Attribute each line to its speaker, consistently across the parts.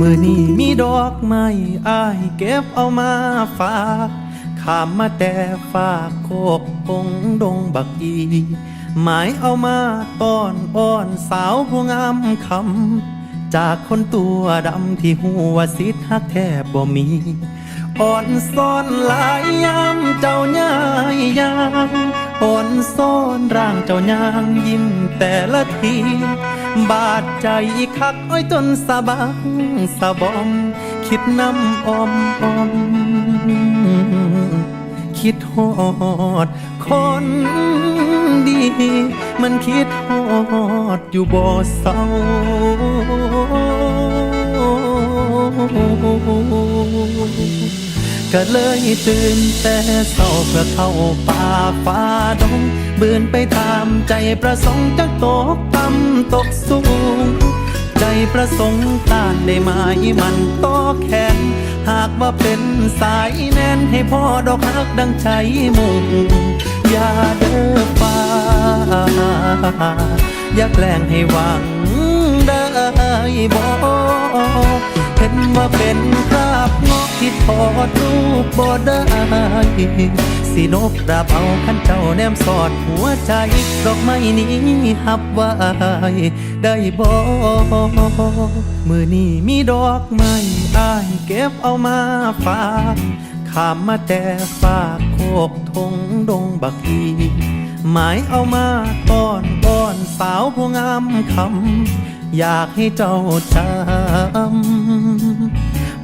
Speaker 1: มือนี้มีดอกไม้อายเก็บเอามาฝากขามมาแต่ฝากโคกพงดงบักอีหมายเอามาต้อนอ้อนสาวผู้งามคำจากคนตัวดำที่หัวสิทธักแทบบ่มี อ่อนซ่อนหลายยามเจ้าย่ายยาง อ่อนซ่อนร่างเจ้ายางยิ้มแต่ละที บาดใจคักอ้อยจนสะบังสะบอม คิดน้ำอมอม คิดฮอด คนดี มันคิดฮอดอยู่บ่เศร้า ก็เลยตื่นแต่เศร้าเพื่อเข้าป่าฟ้าดงบืนไปตามใจประสงค์จักตกต่ำตกสูง ใจประสงค์ต้านได้ไหมมันต่อแขนหากว่าเป็นสายแน่นให้พ่อดอกฮักดังใจมุ่งอย่าเด้อฟ้าอย่าแกล้งให้หวังได้บ่เห็นว่าเป็นคราบงอกที่ถอดรูปบ่ได้สินบดาบเอาขันเจ้าแนมสอดหัวใจดอกไม้นี้หับไว้ได้บ่มือนี้มีดอกไม้อายเก็บเอามาฝากขามมาแต่ฝากโคกทงดงบักอีหมายเอามาต้อนอ้อนสาวผู้งามคำอยากให้เจ้าจำ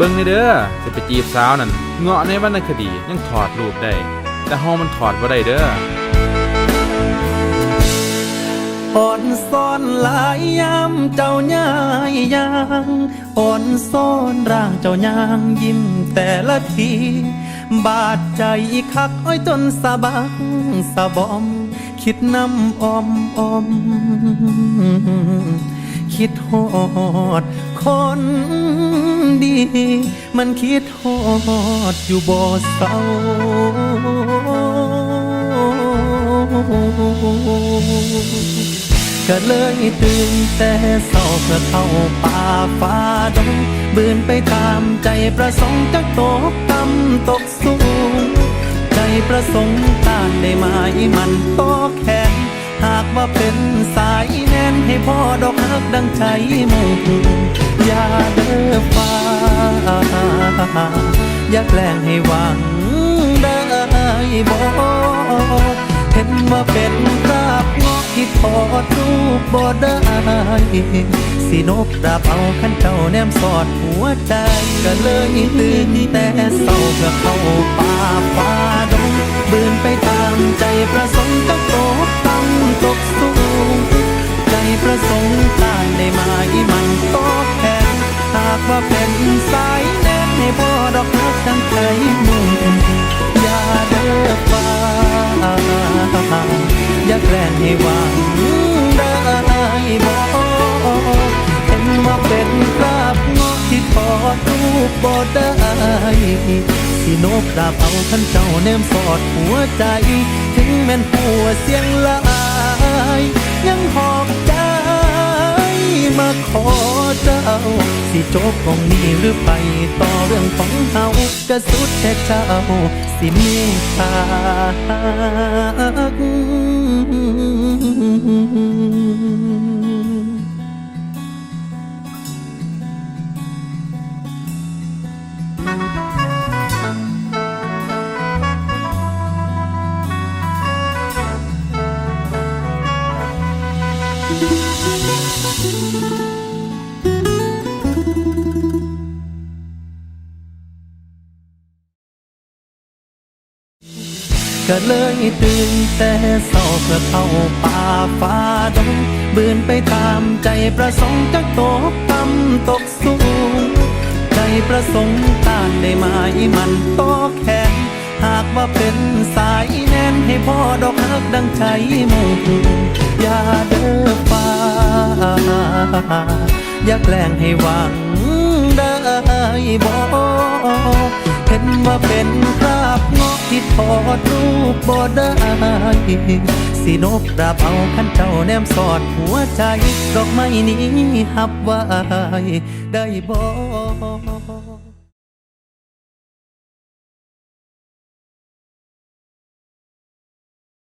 Speaker 2: เบิ่งนี่เด้อจะไปจีบสาวนั่นเงาะในวรรณคดียังถอดรูปได้ แต่เฮามันถอดบ่ได้เด้อ
Speaker 1: อ่อนซ่อนหลายยามเจ้าย่ายยางอ่อนซ่อนร่างเจ้ายางยิ้มแต่ละทีบาดใจคักอ้อยจนสะบังสะบอม คิดน้ำอมอม คิดฮอด คนดี มันคิดฮอดอยู่บ่เศร้าก็เลยตื่นแต่เศร้าเพื่อเข้าป่าฟ้าดงบืนไปตามใจประสงค์จักตกต่ำตกสูง ใจประสงค์ต้านได้ไหมมันต่อแขนหากว่าเป็นสายแน่นให้พ่อดอกฮักดังใจมุ่ง อย่าเด้อฟ้าอย่าแกล้งให้หวังได้บ่เห็นว่าเป็นราบงอกที่ถอดรูปบ่ได้สินบดาบเอาขันเจ้าแนมสอดหัวใจก็เลยตื่นแต่เศร้าเพื่อเข้าป่าฟ้าดงบืนไปตามใจประสงค์จักตกต่ำตกสูงใจประสงค์ต้านได้ไหมมัน อกรักทั้งใจมุ่งอย่าเด้อฟ้าอย่าแกล้งให้หวังได้บ่เห็นว่าเป็นคราบงอกที่ถอดรูปบ่ได้สินบดาบเอาขันเจ้าแนมสอดหัวใจ ถึงแม่นหัวเสียงลาย ยังหอบใจ มาขอเจ้า สิจบตรงนี้หรือไปต่อเรื่องของเฮากระสุดแต่เจ้า สิเมตตาค ก็เลยตื่นแต่เศร้าเพื่อเข้าป่าฟ้าดงบืนไปตามใจประสงค์จากตกต่ำตกสูง ใจประสงค์ต้านได้ไหมมันต่อแขนหากว่าเป็นสายแน่นให้พ่อดอกฮักดังใจมุ่งอย่าเด้อฟ้า อย่าแกล้งให้หวังได้บ่เห็นว่าเป็นคราบ ที่ถอดรูปบ่ได้สินบดาบเอาขันเจ้าแนมสอดหัวใจ ดอกไม้นี้หับไว้ได้บ่